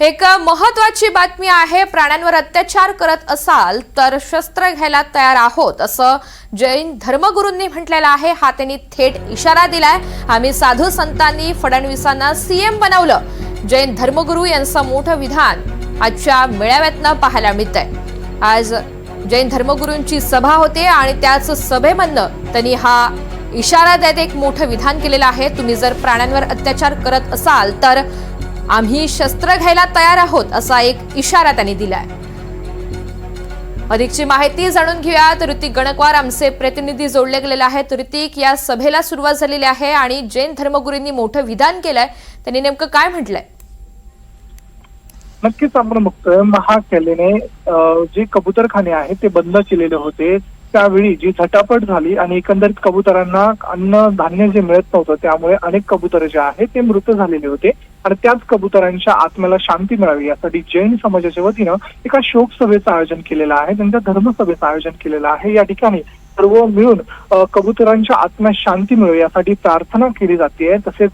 एक महत्वाची बातमी आहे प्राण्यांवर अत्याचार करत असाल तर शस्त्र घ्यायला तयार आहोत असं जैन धर्मगुरूंनी म्हटलेलं आहे. हा त्यांनी थेट इशारा दिलाय. आम्ही साधू संतांनी फडणवीसांना सीएम बनवलं. जैन धर्मगुरू यांचं मोठं विधान आजच्या मेळाव्यातनं पाहायला मिळतंय. आज जैन धर्मगुरूंची सभा होते आणि त्याच सभेमधनं त्यांनी हा इशारा देत एक मोठं विधान केलेलं आहे. तुम्ही जर प्राण्यांवर अत्याचार करत असाल तर आम्ही शस्त्र घ्यायला तयार आहोत असा एक इशारा त्यांनी दिलाय. अधिकची माहिती जाणून घेऊयात. ऋतिक गणकवार आमचे प्रतिनिधी जोडले गेलेले आहेत. ऋतिक या सभेला सुरुवात झालेली आहे आणि जैन धर्मगुरूंनी मोठं विधान केलंय. त्यांनी नेमकं काय म्हटलंय? नक्कीच आपण बघतोय महाकलेने जे कबुतरखाने आहेत ते बंद केलेले होते. त्यावेळी जी झटापट झाली आणि एकंदरीत कबुतरांना अन्न धान्य जे मिळत नव्हतं त्यामुळे अनेक कबुतर जे आहेत ते मृत झालेले होते. आणि त्याच कबुतरांच्या आत्म्याला शांती मिळावी यासाठी जैन समाजाच्या वतीनं एका शोक सभेचं आयोजन केलेलं आहे त्यांच्या धर्मसभेचं आयोजन केलेलं आहे. या ठिकाणी सर्व मिळून कबुतरांच्या आत्म्यास शांती मिळो यासाठी प्रार्थना केली जाते. तसेच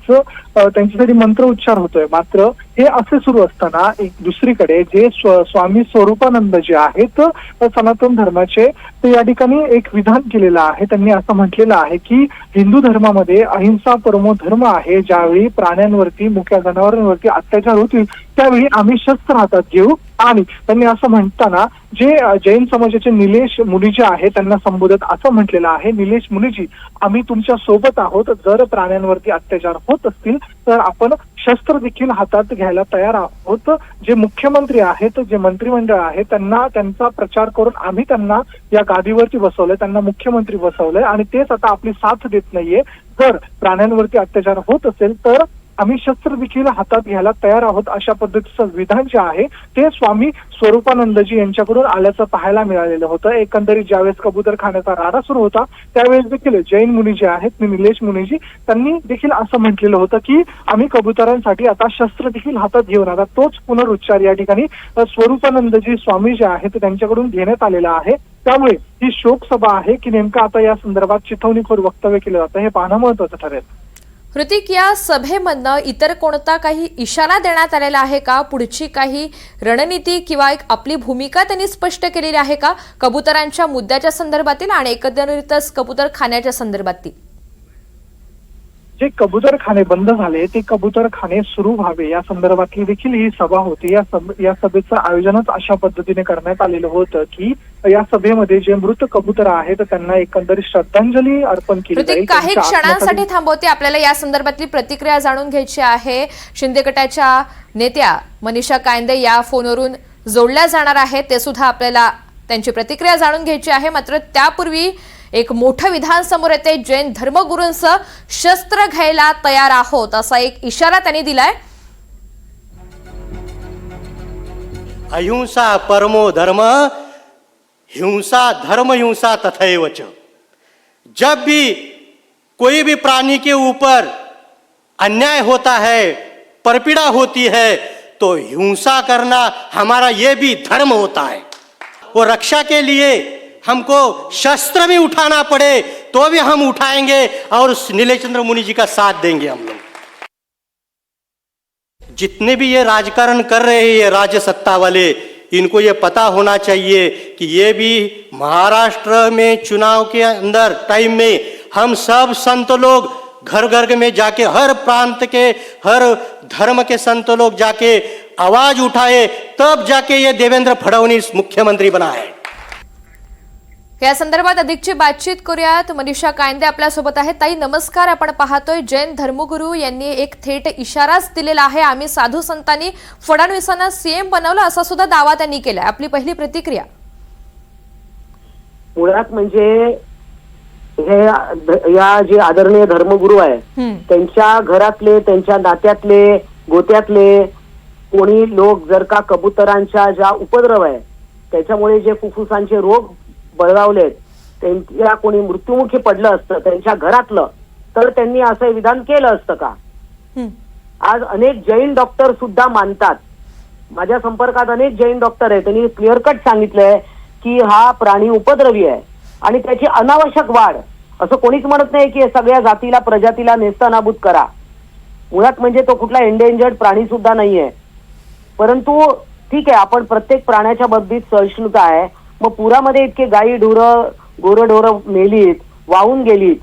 त्यांच्यासाठी मंत्र उच्चार होतोय. मात्र हे असे सुरू असताना एक दुसरीकडे जे स्व- स्वामी स्वरूपानंद जे आहेत सनातन धर्माचे ते या ठिकाणी एक विधान केलेलं आहे. त्यांनी असं म्हटलेलं आहे की हिंदू धर्मामध्ये अहिंसा परमो धर्म आहे. ज्यावेळी प्राण्यांवरती मुख्या जनावरांवरती अत्याचार होतील त्यावेळी आम्ही शस्त्र हातात घेऊ आणि त्यांनी असं म्हणताना जे जैन समाजाचे निलेश मुलीजी जे आहे त्यांना संबोधत असं म्हटलेलं आहे निलेश मुलीजी आम्ही तुमच्यासोबत आहोत. जर प्राण्यांवरती अत्याचार होत असतील तर आपण शस्त्र देखील हातात घ्यायला तयार आहोत. जे मुख्यमंत्री आहेत जे मंत्रिमंडळ आहे त्यांना त्यांचा प्रचार करून आम्ही त्यांना या गादीवरती बसवलंय त्यांना मुख्यमंत्री बसवलंय. आणि तेच आता आपली साथ देत नाहीये. जर प्राण्यांवरती अत्याचार होत असेल तर आम्ही शस्त्र देखील हातात घ्यायला तयार आहोत अशा पद्धतीचं विधान जे आहे ते स्वामी स्वरूपानंदजी यांच्याकडून आल्याचं पाहायला मिळालेलं होतं. एकंदरीत ज्यावेळेस कबूतर खाण्याचा राडा सुरू होता त्यावेळेस देखील जैन मुनी जे आहेत निलेश मुनीजी त्यांनी देखील असं म्हटलेलं होतं की आम्ही कबुतरांसाठी आता शस्त्र देखील हातात घेऊन आता तोच पुनरुच्चार या ठिकाणी स्वरूपानंदजी स्वामी जे आहेत त्यांच्याकडून घेण्यात आलेला आहे. त्यामुळे ही शोकसभा आहे की नेमकं आता या संदर्भात चिथवणीखोर वक्तव्य केलं जातं हे पाहणं महत्वाचं ठरेल. ऋतिक या सभेमधनं इतर कोणता काही इशारा देण्यात आलेला आहे का? पुढची काही रणनीती किंवा एक आपली भूमिका त्यांनी स्पष्ट केलेली आहे का? कबुतरांच्या मुद्द्याच्या संदर्भातील आणि एकंदरीतच कबुतर खाण्याच्या संदर्भातील. जे कबूतरखाने बंद झाले ते कबूतरखाने सुरू व्हावे. या संदर्भातली देखील ही सभा होती. या सभ- या सभेचं आयोजनच अशा पद्धतीने करण्यात आलेलं होतं की या सभेमध्ये जे मृत कबूतर आहेत त्यांना एकंदरीत श्रद्धांजली अर्पण केली जाईल. काही क्षणांसाठी थांबवते. आपल्याला या संदर्भातली प्रतिक्रिया जाणून घ्यायची आहे. शिंदे गटाच्या नेत्या मनीषा कायंदे या फोनवरून जोडल्या जाणार आहेत. ते सुद्धा आपल्याला त्यांची प्रतिक्रिया जाणून घ्यायची आहे. मात्र त्यापूर्वी एक मोठं विधान समोर येते. जैन धर्मगुरूंचं शस्त्र घ्यायला तयार आहोत असा एक इशारा त्यांनी दिलाय. अहिंसा परमो धर्म हिंसा धर्म हिंसा तथैव च जब भी कोई भी प्राणी के ऊपर अन्याय होता है परपीड़ा होती है तो हिंसा करना हमारा ये भी धर्म होता है। वो रक्षा के लिए हमको शस्त्र भी उठाना पड़े तो भी हम उठाएँगे और उस नीलेचंद्र मुनि जी का साथ देंगे हम लोग। जितने भी ये राजकारण कर रहे हैं, ये राज्य सत्ता वाले, इनको ये पता होना चाहिए कि ये भी महाराष्ट्र में चुनाव के अंदर टाइम में हम सब संत लोग घर घर में जाके, हर प्रांत के, हर धर्म के संत लोग जाके आवाज़ उठाए, तब जाके ये देवेंद्र फडणवीस मुख्यमंत्री बना है या संदर्भात अधिकची बातचीत करूयात. मनीषा कायंदे आपल्यासोबत आहेत. ताई नमस्कार. आपण पाहतोय जैन धर्मगुरू यांनी एक थेट इशाराच दिलेला आहे. आम्ही साधू संतांनी फडणवीसांना सीएम बनवलं असा सुद्धा दावा त्यांनी केलाय. आपली पहिली प्रतिक्रिया. मुळात म्हणजे हे या जे आदरणीय धर्मगुरू आहे. त्यांच्या घरातले त्यांच्या नात्यातले गोत्यातले कोणी लोक जर का कबुतरांच्या ज्या उपद्रव आहे त्याच्यामुळे जे फुफ्फुसांचे रोग बळगावलेत. त्यांच्या कोणी मृत्युमुखी पडलं असतं त्यांच्या घरातलं तर त्यांनी असं विधान केलं असतं का. आज अनेक जैन डॉक्टर सुद्धा मानतात. माझ्या संपर्कात अनेक जैन डॉक्टर आहेत. त्यांनी क्लिअर कट सांगितलंय की हा प्राणी उपद्रवी आहे आणि त्याची अनावश्यक वाढ. असं कोणीच म्हणत नाही की सगळ्या जातीला प्रजातीला नेस्तनाबूत करा. मुळात म्हणजे तो कुठला एंडेंजर्ड प्राणी सुद्धा नाहीये. परंतु ठीक आहे आपण प्रत्येक प्राण्याच्या बाबतीत सहिष्णुता आहे. मग पुरामध्ये इतके गायी ढोरं गोरढोरं मेलीत वाहून गेलीत.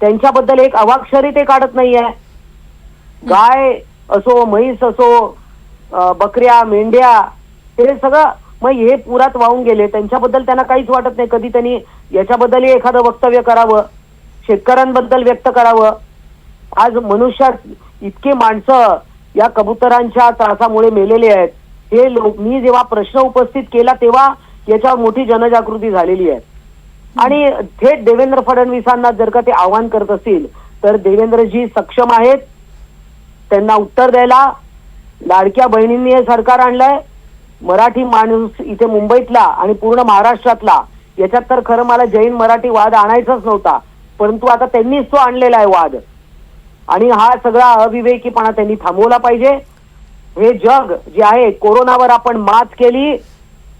त्यांच्याबद्दल एक अवाक्षरी ते काढत नाहीये. गाय असो म्हैस असो बकऱ्या मेंढ्या हे सगळं मग हे पुरात वाहून गेले. त्यांच्याबद्दल त्यांना काहीच वाटत नाही. कधी त्यांनी याच्याबद्दलही एखादं वक्तव्य करावं शेतकऱ्यांबद्दल व्यक्त करावं. आज मनुष्यात इतके माणसं या कबुतरांच्या त्रासामुळे मेलेले आहेत. हे लोक मी जेव्हा प्रश्न उपस्थित केला तेव्हा याच्यावर मोठी जनजागृती झालेली आहे. आणि थेट देवेंद्र फडणवीसांना जर का ते आव्हान करत असतील तर देवेंद्रजी सक्षम आहेत. त्यांना उत्तर द्यायला लाडक्या बहिणींनी हे सरकार आणलंय. मराठी माणूस इथे मुंबईतला आणि पूर्ण महाराष्ट्रातला याच्यात तर खरं मला जैन मराठी वाद आणायचाच नव्हता परंतु आता त्यांनीच तो आणलेला आहे वाद. आणि हा सगळा अविवेकीपणा त्यांनी थांबवला पाहिजे. हे जग जे आहे कोरोनावर आपण मात केली.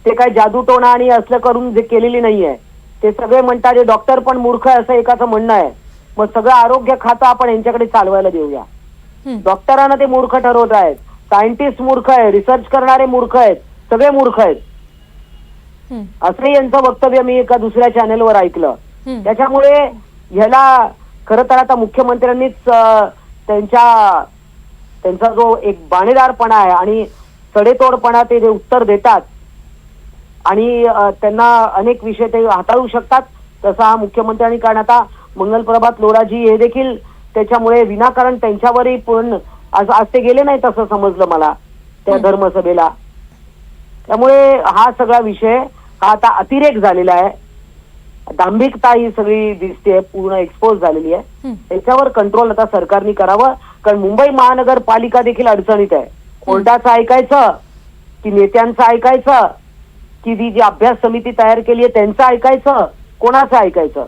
ते काय जादूटोणा आणि असलं करून जे केलेली नाहीये ते सगळे म्हणतात जे डॉक्टर पण मूर्ख आहे असं एकाचं म्हणणं आहे मग सगळं आरोग्य खातं आपण यांच्याकडे चालवायला देऊया. डॉक्टरांना ते मूर्ख ठरवत आहेत सायंटिस्ट मूर्ख आहे रिसर्च करणारे मूर्ख आहेत सगळे मूर्ख आहेत हं. असं यांचं वक्तव्य मी एका दुसऱ्या चॅनेलवर ऐकलं. त्याच्यामुळे ह्याला खरं तर आता मुख्यमंत्र्यांनीच त्यांच्या त्यांचा जो एक बाणेदारपणा आहे आणि सडेतोडपणा ते जे उत्तर देतात आणि त्यांना अनेक विषय ते हाताळू शकतात. तसा हा मुख्यमंत्र्यांनी कारण आता मंगलप्रभात लोढाजी हे देखील त्याच्यामुळे विनाकारण त्यांच्यावरही पण आज ते गेले नाही तसं समजलं मला त्या धर्मसभेला. त्यामुळे हा सगळा विषय हा आता अतिरेक झालेला आहे. दांभिकता ही सगळी दिसते पूर्ण एक्सपोज झालेली आहे. त्याच्यावर कंट्रोल आता सरकारने करावं कारण मुंबई महानगरपालिका देखील अडचणीत आहे. कोर्टाचं ऐकायचं की नेत्यांचं ऐकायचं की ती जी अभ्यास समिती तयार केली आहे त्यांचं ऐकायचं कोणाचं ऐकायचं.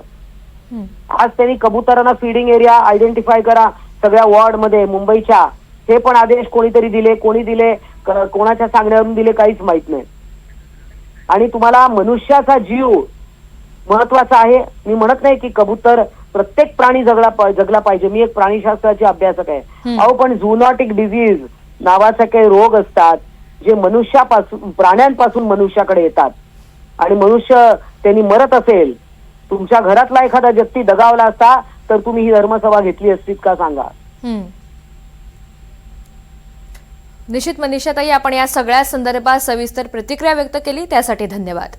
आज त्यांनी कबुतरांना फीडिंग एरिया आयडेंटिफाय करा सगळ्या वॉर्डमध्ये मुंबईच्या. हे पण आदेश कोणीतरी दिले कोणी दिले कोणाच्या सांगण्यावरून दिले काहीच माहीत नाही. आणि तुम्हाला मनुष्याचा जीव महत्त्वाचा आहे. मी म्हणत नाही की कबूतर प्रत्येक प्राणी जगला जगला पाहिजे. मी एक प्राणीशास्त्राचे अभ्यासक आहे. अहो पण झुनॉटिक डिझीज नावाचे काही रोग असतात जे मनुष्यापासून प्राण्यांपासून मनुष्याकडे येतात. आणि मनुष्य त्यांनी मरत असेल तुमच्या घरातला एखादा व्यक्ती दगावला असता तर तुम्ही ही धर्मसभा घेतली असतीत का सांगा? निश्चित मनीषाताई आपण या सगळ्या संदर्भात सविस्तर प्रतिक्रिया व्यक्त केली त्यासाठी धन्यवाद.